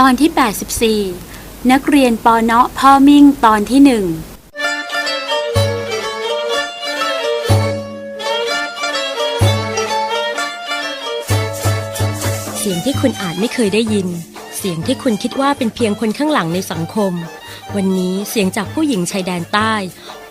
ตอนที่ 84 นักเรียนปอเนาะพ่อมิ่งตอนที่หนึ่งเสียงที่คุณอาจไม่เคยได้ยิน เสียงที่คุณคิดว่าเป็นเพียงคนข้างหลังในสังคม วันนี้เสียงจากผู้หญิงชายแดนใต้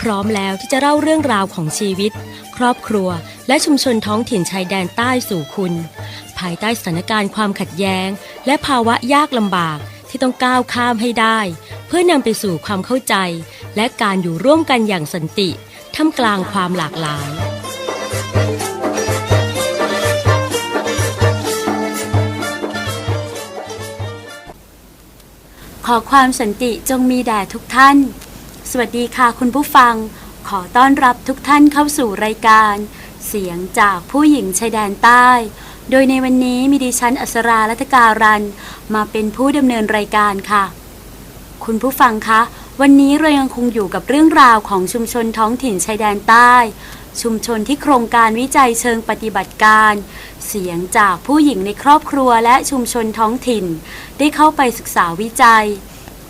พร้อมแล้วที่จะเล่าเรื่องราวของชีวิต ครอบครัว และชุมชนท้องถิ่นชายแดนใต้สู่คุณายใต้สถานการณ์ความขัดแย้ง และภาวะยากลำบากที่ต้องก้าวข้ามให้ได้ เพื่อนำไปสู่ความเข้าใจ และการอยู่ร่วมกันอย่างสันติท่ามกลางความหลากหลายขอความสันติจงมีแด่ทุกท่าน สวัสดีค่ะคุณผู้ฟัง ขอต้อนรับทุกท่านเข้าสู่รายการ เสียงจากผู้หญิงชายแดนใต้ โดยในวันนี้มีดิฉันอัสรารัตการัน มาเป็นผู้ดำเนินรายการค่ะ คุณผู้ฟังคะ วันนี้เรายังคงอยู่กับเรื่องราวของชุมชนท้องถิ่นชายแดนใต้ ชุมชนที่โครงการวิจัยเชิงปฏิบัติการ เสียงจากผู้หญิงในครอบครัวและชุมชนท้องถิ่น ได้เข้าไปศึกษาวิจัย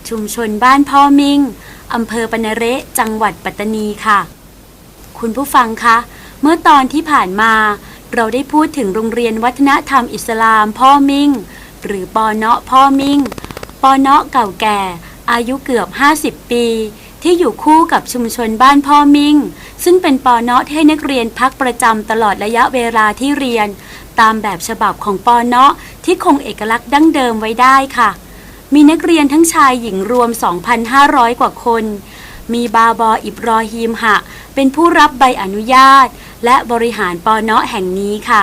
ชุมชนบ้านพ่อมิงอำเภอปนเระจังหวัดปัตตานีค่ะ คุณผู้ฟังคะ เมื่อตอนที่ผ่านมา เราได้พูดถึงโรงเรียนวัฒนธรรมอิสลามพ่อมิ่ง หรือปอเนาะพ่อมิ่ง ปอเนาะเก่าแก่ อายุเกือบ 50 ปี ที่อยู่คู่กับชุมชนบ้านพ่อมิ่ง ซึ่งเป็นปอเนาะที่ให้นักเรียนพักประจำตลอดระยะเวลาที่เรียน ตามแบบฉบับของปอเนาะที่คงเอกลักษณ์ดั้งเดิมไว้ได้ค่ะ มีนักเรียนทั้งชายหญิงรวม 2,500 กว่าคน มีบาบออิบรอฮีมหะ เป็นผู้รับใบอนุญาต และบริหารปอเนาะแห่งนี้ค่ะ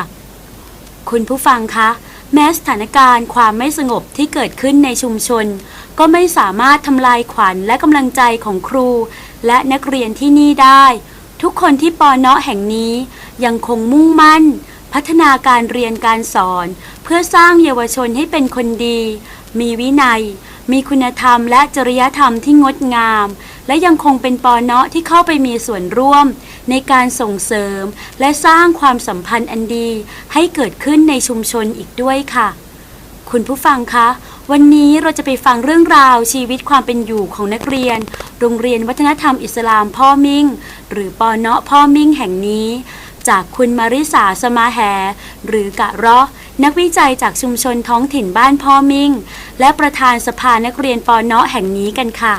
คุณผู้ฟังคะ แม้สถานการณ์ความไม่สงบที่เกิดขึ้นในชุมชน ก็ไม่สามารถทำลายขวัญและกำลังใจของครู และนักเรียนที่นี่ได้ ทุกคนที่ปอเนาะแห่งนี้ยังคงมุ่งมั่น พัฒนาการเรียนการสอน เพื่อสร้างเยาวชนให้เป็นคนดี มีวินัย มีคุณธรรมและจริยธรรมที่งดงาม และยังคงเป็นปอเนาะที่เข้าไปมีส่วนร่วม ในการส่งเสริม และสร้างความสัมพันธ์อันดี ให้เกิดขึ้นในชุมชนอีกด้วยค่ะ คุณผู้ฟังคะ วันนี้เราจะไปฟังเรื่องราวชีวิตความเป็นอยู่ของนักเรียน โรงเรียนวัฒนธรรมอิสลามพ่อมิ่ง หรือปอเนาะพ่อมิ่งแห่งนี้ จากคุณมาริสาสมาแห หรือกะเราะ นักวิจัยจากชุมชนท้องถิ่นบ้านพ่อมิ่ง และประธานสภานักเรียนปอเนาะแห่งนี้กันค่ะ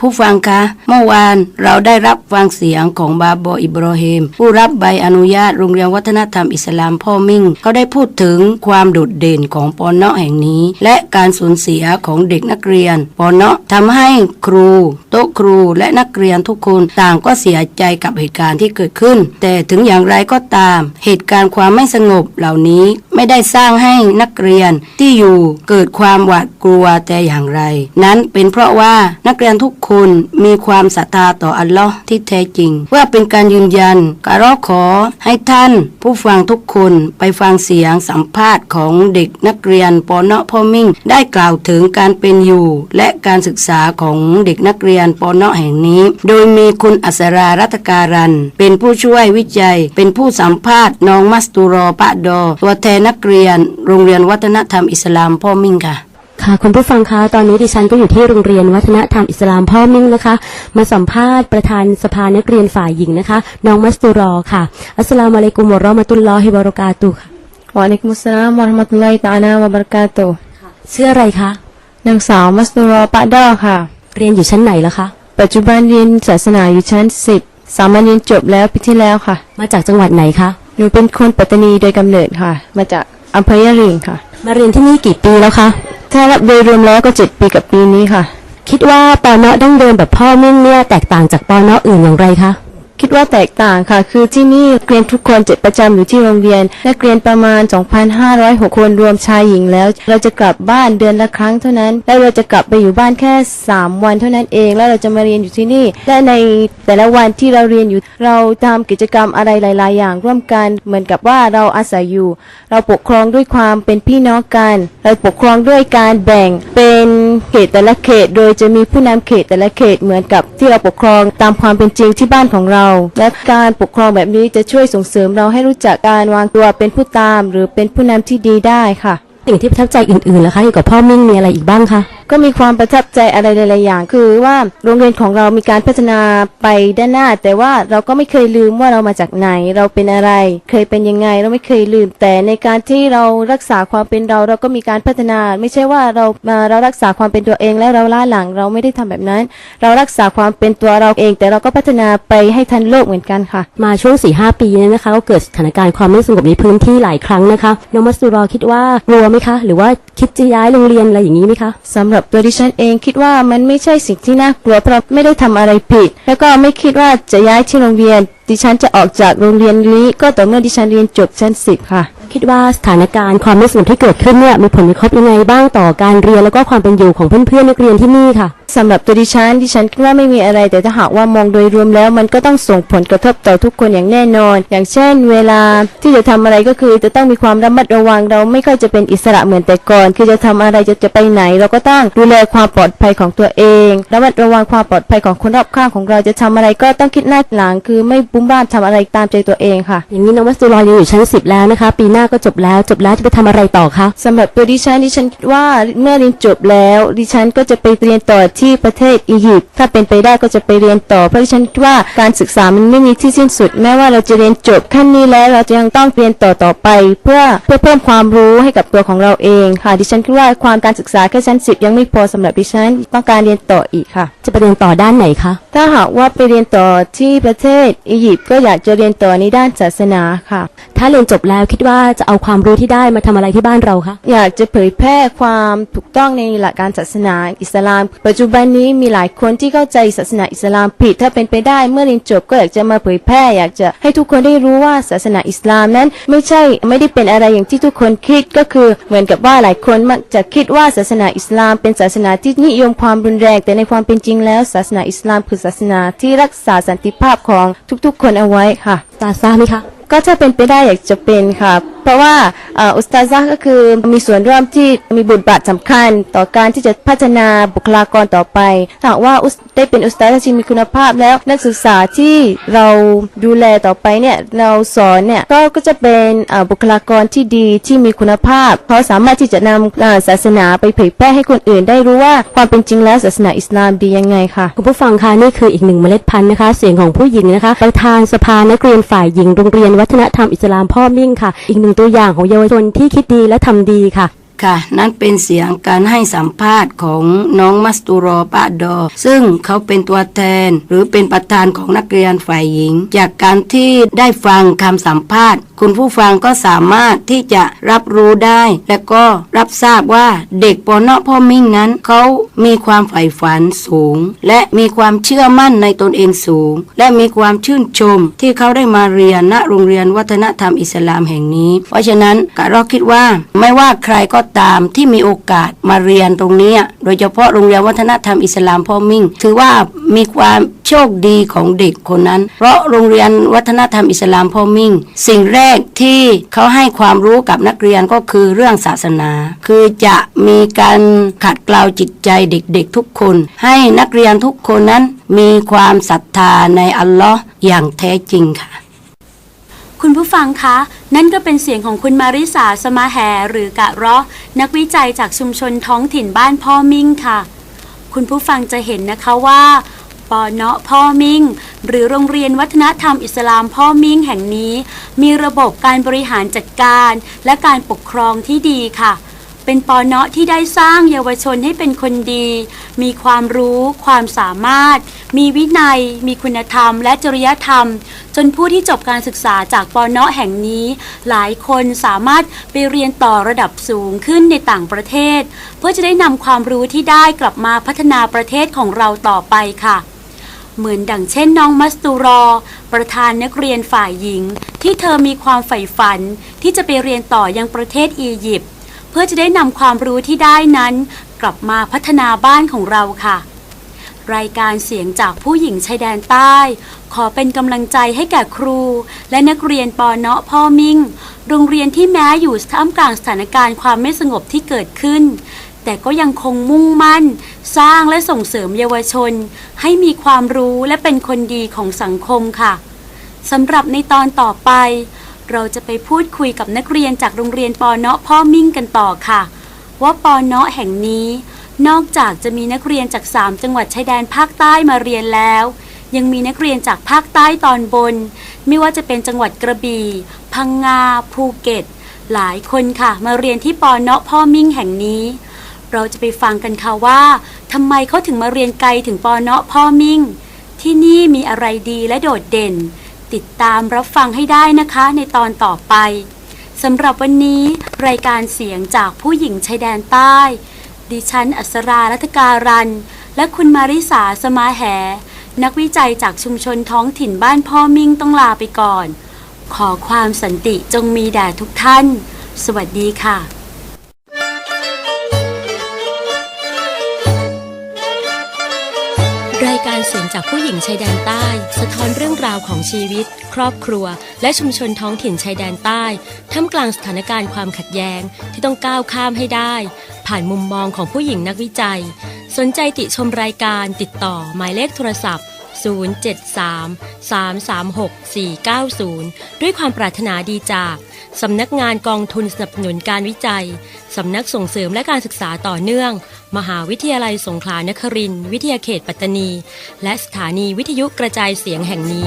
ผู้ฟังคะเมื่อวานเราได้รับฟังเสียงของบาบอิบรอฮิมผู้รับใบอนุญาตโรงเรียนวัฒนธรรมอิสลามพ่อมิ่ง เขาได้พูดถึงความโดดเด่นของปอนเนาะแห่งนี้ และการสูญเสียของเด็กนักเรียน ปอนเนาะทำให้ครู โต๊ะครูและนักเรียนทุกคนต่างก็เสียใจกับเหตุการณ์ที่เกิดขึ้น แต่ถึงอย่างไรก็ตาม เหตุการณ์ความไม่สงบเหล่านี้ไม่ได้สร้างให้นักเรียนที่อยู่เกิดความหวาดกลัวแต่อย่างไร นั้นเป็นเพราะว่านักเรียนทุกคนมีความศรัทธาต่ออัลลอฮ์ที่แท้จริงเพื่อเป็นการยืนยันการร้องขอให้ท่าน ผู้ฟังทุกคนไปฟังเสียงสัมภาษณ์ของเด็กนักเรียนปอนาะพ่อมิ่ง ได้กล่าวถึงการเป็นอยู่ และการศึกษาของเด็กนักเรียนปอนาะแห่งนี้ โดยมีคุณอัสรารัตการัน เป็นผู้ช่วยวิจัย เป็นผู้สัมภาษณ์น้องมัสตูรอปะดอ ตัวแทนนักเรียน โรงเรียนวัฒนธรรมอิสลามพ่อมิ่งค่ะ ค่ะคุณผู้ฟังคะตอนนี้ดิฉันก็อยู่ที่โรงเรียนวัฒนธรรมอิสลามพ่อมิ่งนะคะ มาสัมภาษณ์ประธานสภานักเรียนฝ่ายหญิงนะคะ น้องมัสตูรอค่ะ อัสสลามุอะลัยกุมวะเราะมะตุลลอฮิวะบะเราะกาตุฮ์ค่ะวะอะลัยกุมุสสลามวะเราะห์มะตุลลอฮิตะอาลาวะบะเราะกาตุฮ์ชื่ออะไรคะนางสาวมัสตูรอปะดอค่ะ เรียนอยู่ชั้นไหนแล้วคะปัจจุบันเรียนศาสนาอยู่ชั้น10สามัญเรียนจบแล้วปีที่แล้วค่ะ มาจากจังหวัดไหนคะหนูเป็นคนปัตตานีโดยกำเนิดค่ะ มาจากอำเภอยะริงค่ะ มาเรียนที่นี่กี่ปีแล้วคะ ถ้าโดยรวมแล้วก็จุดปีกับปีนี้ค่ะ คิดว่าปอเนาะดั้งเดิมแบบพ่อมิ่งเนี่ยแตกต่างจากปอเนาะอื่นอย่างไรคะ คิดว่าแตกต่างค่ะ คือที่นี่นักเรียนทุกคนจะประจำอยู่ที่โรงเรียนนักเรียนประมาณ 2,506 คนรวมชายหญิงแล้ว เราจะกลับบ้านเดือนละครั้งเท่านั้น และเราจะกลับไปอยู่บ้านแค่ 3 วันเท่านั้นเอง แล้วเราจะมาเรียนอยู่ที่นี่ และในแต่ละวันที่เราเรียนอยู่ เราทำกิจกรรมอะไรหลาย ๆ อย่างร่วมกัน เหมือนกับว่าเราอาศัยอยู่ เราปกครองด้วยความเป็นพี่น้องกัน เราปกครองด้วยการแบ่งเป็นเขตแต่ละเขต โดยจะมีผู้นำเขตแต่ละเขตเหมือนกับที่เราปกครองตามความเป็นจริงที่บ้านของเราและการปกครองแบบนี้จะช่วยส่งเสริมเราให้รู้จักการวางตัวเป็นผู้ตาม หรือเป็นผู้นำที่ดีได้ค่ะ สิ่งที่ประทับใจอื่นๆล่ะคะเกี่ยวกับพ่อมิ่งมีอะไรอีกบ้างคะ ก็มีความประทับใจอะไรหลายๆอย่าง คือว่าโรงเรียนของเรามีการพัฒนาไปด้านหน้า แต่ว่าเราก็ไม่เคยลืมว่าเรามาจากไหน เราเป็นอะไร เคยเป็นยังไง เราไม่เคยลืม แต่ในการที่เรารักษาความเป็นเราเราก็มีการพัฒนา ไม่ใช่ว่าเรามาเรารักษาความเป็นตัวเองแล้วเราล่าหลัง เราไม่ได้ทำแบบนั้น เรารักษาความเป็นตัวเราเอง แต่เราก็พัฒนาไปให้ทันโลกเหมือนกันค่ะ มาช่วง4ีหปีเนี้นะคะก็เกิดสถานการณ์ความไม่สงบในพื้นที่หลายครั้งนะคะน้องมัสตูรอคิดว่ากลัวไหมคะ หรือว่าคิดจะย้ายโรงเรียนอะไรอย่างนี้ไหมคะสำหรับตัวดิฉันเองคิดว่ามันไม่ใช่สิ่งที่น่ากลัวเพราะไม่ได้ทำอะไรผิด แล้วก็ไม่คิดว่าจะย้ายที่โรงเรียน ดิฉันจะออกจากโรงเรียนนี้ก็ต่อเมื่อดิฉันเรียนจบชั้นสิบค่ะ คิดว่าสถานการณ์ความไม่สงบที่เกิดขึ้นเนี่ยมีผลกระทบยังไงบ้างต่อการเรียนแล้วก็ความเป็นอยู่ของเพื่อนๆนักเรียนที่นี่ค่ะ สำหรับตัวดิฉันดิฉันคิดว่าไม่มีอะไรแต่ถ้าหากว่ามองโดยรวมแล้ว มันก็ต้องส่งผลกระทบต่อทุกคนอย่างแน่นอน อย่างเช่น เวลาที่จะทำอะไรก็คือจะต้องมีความระมัดระวังเราไม่ค่อยจะเป็นอิสระเหมือนแต่ก่อน คือจะทำอะไรจะจะไปไหน เราก็ต้องดูแลความปลอดภัยของตัวเองระมัดระวังความปลอดภัยของคนรอบข้างของเราจะทำอะไรก็ต้องคิดหน้าหลังคือไม่บุ้มบ้ามทำอะไรตามใจตัวเองค่ะ อย่างนี้น้องมัสตูรอยังอยู่ชั้น10แล้วนะคะ ปีหน้าก็จบแล้วจบแล้วจะไปทำอะไรต่อคะสำหรับตัวดิฉันดิฉันคิดว่าเมื่อเรียนจบแล้ว ดิฉันก็จะไปเรียนต่อที่ประเทศอียิปต์ถ้าเป็นไปได้ก็จะไปเรียนต่อ เพราะดิฉันคิดว่าการศึกษามันไม่มีที่สิ้นสุด แม้ว่าเราจะเรียนจบขั้นนี้แล้วเราจะยังต้องเรียนต่อต่อไป เพื่อเพื่อเพิ่มความรู้ให้กับตัวของเราเองค่ะ ดิฉันคิดว่าความการศึกษาแค่ชั้นสิบยังไม่พอสำหรับดิฉันต้องการเรียนต่ออีกค่ะ จะไปเรียนต่อด้านไหนคะ ถ้าหากว่าไปเรียนต่อที่ประเทศอียิปต์ก็อยากจะเรียนต่อในด้านศาสนาค่ะ ถ้าเรียนจบแล้วคิดว่าจะเอาความรู้ที่ได้มาทำอะไรที่บ้านเราคะอยากจะเผยแพร่ความถูกต้องในหลักการศาสนาอิสลาม ปัจจุบันนี้มีหลายคนที่เข้าใจศาสนาอิสลามผิด ถ้าเป็นไปได้เมื่อเรียนจบก็อยากจะมาเผยแพร่ อยากจะให้ทุกคนได้รู้ว่าศาสนาอิสลามนั้น ไม่ใช่ไม่ได้เป็นอะไรอย่างที่ทุกคนคิดก็คือเหมือนกับว่าหลายคนมักจะคิดว่าศาสนาอิสลาม เป็นศาสนาที่นิยมความรุนแรง แต่ในความเป็นจริงแล้วศาสนาอิสลามคือศาสนาที่รักษาสันติภาพของทุกๆ คนเอาไว้ค่ะ ตาซ่าบไหมคะ ก็ถ้าเป็นไปได้อยากจะเป็นค่ะ เพราะว่าเอ่ออุสตาซะห์ก็คือมีส่วนร่วมที่มีบทบาทสำคัญ ต่อการที่จะพัฒนาบุคลากรต่อไปถ้าหากว่าอุสได้เป็นอุสตาซะห์ที่มีคุณภาพแล้วนักศึกษาที่เราดูแลต่อไปเนี่ยเราสอนเนี่ยก็ก็จะเป็นเอ่อบุคลากรที่ดีที่มีคุณภาพเขาสามารถที่จะนำเอ่อศาสนาไปเผยแพร่ให้คนอื่น ได้รู้ว่าความเป็นจริงแล้วศาสนาอิสลามดียังไงค่ะคุณผู้ฟังคะนี่คืออีกหนึ่งเมล็ดพันธุ์นะคะ เสียงของผู้หญิงนะคะประธานสภานักเรียนฝ่ายหญิงโรงเรียนวัฒนธรรมอิสลามพ่อมิ่งค่ะ อีกหนึ่งตัวอย่างของเยาวชนที่คิดดีและทำดีค่ะ ค่ะ นั่นเป็นเสียงการให้สัมภาษณ์ของน้องมัสตูรอปะดอ ซึ่งเขาเป็นตัวแทน หรือเป็นประธานของนักเรียนฝ่ายหญิง จากการที่ได้ฟังคำสัมภาษณ์ คุณผู้ฟังก็สามารถที่จะรับรู้ได้ และก็รับทราบว่าเด็กปอนอพ่อมิ่งนั้นเขามีความใฝ่ฝันสูง และมีความเชื่อมั่นในตนเองสูง และมีความชื่นชมที่เขาได้มาเรียนณโรงเรียนวัฒนธรรมอิสลามแห่งนี้ เพราะฉะนั้นกะราคิดว่าไม่ว่าใครก็ตามที่มีโอกาสมาเรียนตรงนี้ โดยเฉพาะโรงเรียนวัฒนธรรมอิสลามพ่อมิ่ง ถือว่ามีความโชคดีของเด็กคนนั้น เพราะโรงเรียนวัฒนธรรมอิสลามพ่อมิ่ง สิ่งแรกที่เขาให้ความรู้กับนักเรียนก็คือเรื่องศาสนา คือจะมีการขัดเกลาจิตใจเด็กๆทุกคน ให้นักเรียนทุกคนนั้นมีความศรัทธาในอัลลอฮ์อย่างแท้จริงค่ะ คุณผู้ฟังคะ นั่นก็เป็นเสียงของคุณมาริสาสมาแหหรือกะเราะนักวิจัยจากชุมชนท้องถิ่นบ้านพ่อมิ่งค่ะ คุณผู้ฟังจะเห็นนะคะว่าปอเนาะพ่อมิ่ง หรือโรงเรียนวัฒนธรรมอิสลามพ่อมิ่งแห่งนี้ มีระบบการบริหารจัดการ และการปกครองที่ดีค่ะ เป็นปอเนาะที่ได้สร้างเยาวชนให้เป็นคนดี มีความรู้ ความสามารถ มีวินัย มีคุณธรรม และจริยธรรม จนผู้ที่จบการศึกษาจากปอเนาะแห่งนี้ หลายคนสามารถไปเรียนต่อระดับสูงขึ้นในต่างประเทศ เพื่อจะได้นำความรู้ที่ได้กลับมาพัฒนาประเทศของเราต่อไปค่ะเหมือนดังเช่นน้องมัสตูรอ ประธานนักเรียนฝ่ายหญิง ที่เธอมีความใฝ่ฝัน ที่จะไปเรียนต่อยังประเทศอียิปต์ พื่อจะได้นำความรู้ที่ได้นั้น กลับมาพัฒนาบ้านของเราค่ะ รายการเสียงจากผู้หญิงชายแดนใต้ ขอเป็นกำลังใจให้แก่ครู และนักเรียนปอเนาะพ่อมิ่ง โรงเรียนที่แม้อยู่ท่ามกลางสถานการณ์ความไม่สงบที่เกิดขึ้น แต่ก็ยังคงมุ่งมั่น สร้างและส่งเสริมเยาวชน ให้มีความรู้และเป็นคนดีของสังคมค่ะสำหรับในตอนต่อไป เราจะไปพูดคุยกับนักเรียนจากโรงเรียนปอเนาะพ่อมิ่งกันต่อค่ะ ว่าปอเนาะแห่งนี้ นอกจากจะมีนักเรียนจาก 3 จังหวัดชายแดนภาคใต้มาเรียนแล้ว ยังมีนักเรียนจากภาคใต้ตอนบน ไม่ว่าจะเป็นจังหวัดกระบี่พังงาภูเก็ต หลายคนค่ะ มาเรียนที่ปอเนาะพ่อมิ่งแห่งนี้ เราจะไปฟังกันค่ะว่าทำไมเขาถึงมาเรียนไกลถึงปอเนาะพ่อมิ่ง ที่นี่มีอะไรดีและโดดเด่น ติดตามรับฟังให้ได้นะคะในตอนต่อไปสำหรับวันนี้ รายการเสียงจากผู้หญิงชายแดนใต้ ดิฉัน อัศรารัตการัน และคุณมาริสาสมาแห นักวิจัยจากชุมชนท้องถิ่นบ้านพ่อมิ่งต้องลาไปก่อน ขอความสันติจงมีแด่ทุกท่าน สวัสดีค่ะ รายการเสียงจากผู้หญิงชายแดนใต้ สะท้อนเรื่องราวของชีวิต ครอบครัว และชุมชนท้องถิ่นชายแดนใต้ท่ามกลางสถานการณ์ความขัดแย้งที่ต้องก้าวข้ามให้ได้ ผ่านมุมมองของผู้หญิงนักวิจัย สนใจติชมรายการติดต่อหมายเลขโทรศัพท์ 073 336 490 ด้วยความปรารถนาดีจาก สำนักงานกองทุนสนับสนุนการวิจัย สำนักส่งเสริมและการศึกษาต่อเนื่อง มหาวิทยาลัยสงขลานครินทร์วิทยาเขตปัตตานี และสถานีวิทยุกระจายเสียงแห่งนี้